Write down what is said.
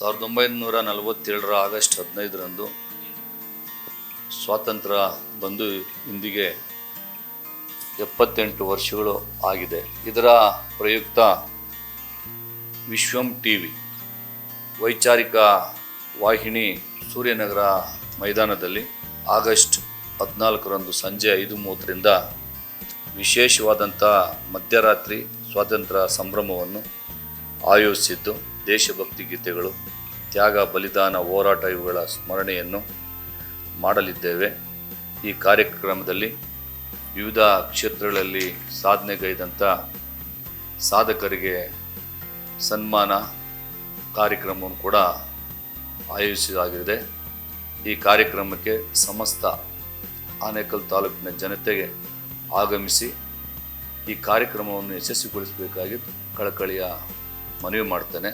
ಸಾವಿರದ ಒಂಬೈನೂರ ನಲವತ್ತೇಳರ ಆಗಸ್ಟ್ ಹದಿನೈದರಂದು ಸ್ವಾತಂತ್ರ್ಯ ಬಂದು ಇಂದಿಗೆ ಎಪ್ಪತ್ತೆಂಟು ವರ್ಷಗಳು ಆಗಿದೆ. ಇದರ ಪ್ರಯುಕ್ತ ವಿಶ್ವಂ ಟಿ ವಿ ವೈಚಾರಿಕ ವಾಹಿನಿ ಸೂರ್ಯನಗರ ಮೈದಾನದಲ್ಲಿ ಆಗಸ್ಟ್ ಹದಿನಾಲ್ಕರಂದು ಸಂಜೆ ಐದು ಮೂವತ್ತರಿಂದ ವಿಶೇಷವಾದಂಥ ಮಧ್ಯರಾತ್ರಿ ಸ್ವಾತಂತ್ರ್ಯ ಸಂಭ್ರಮವನ್ನು ಆಯೋಜಿಸಿದ್ದು. ದೇಶಭಕ್ತಿ ಗೀತೆಗಳು, ತ್ಯಾಗ, ಬಲಿದಾನ, ಹೋರಾಟ ಇವುಗಳ ಸ್ಮರಣೆಯನ್ನು ಮಾಡಲಿದ್ದೇವೆ. ಈ ಕಾರ್ಯಕ್ರಮದಲ್ಲಿ ವಿವಿಧ ಕ್ಷೇತ್ರಗಳಲ್ಲಿ ಸಾಧನೆಗೈದಂಥ ಸಾಧಕರಿಗೆ ಸನ್ಮಾನ ಕಾರ್ಯಕ್ರಮವನ್ನು ಕೂಡ ಆಯೋಜಿಸಲಾಗಿದೆ. ಈ ಕಾರ್ಯಕ್ರಮಕ್ಕೆ ಸಮಸ್ತ ಆನೇಕಲ್ ತಾಲೂಕಿನ ಜನತೆಗೆ ಆಗಮಿಸಿ ಈ ಕಾರ್ಯಕ್ರಮವನ್ನು ಯಶಸ್ವಿಗೊಳಿಸಬೇಕಾಗಿ ಕಳಕಳಿಯ ಮನವಿ ಮಾಡ್ತೇನೆ.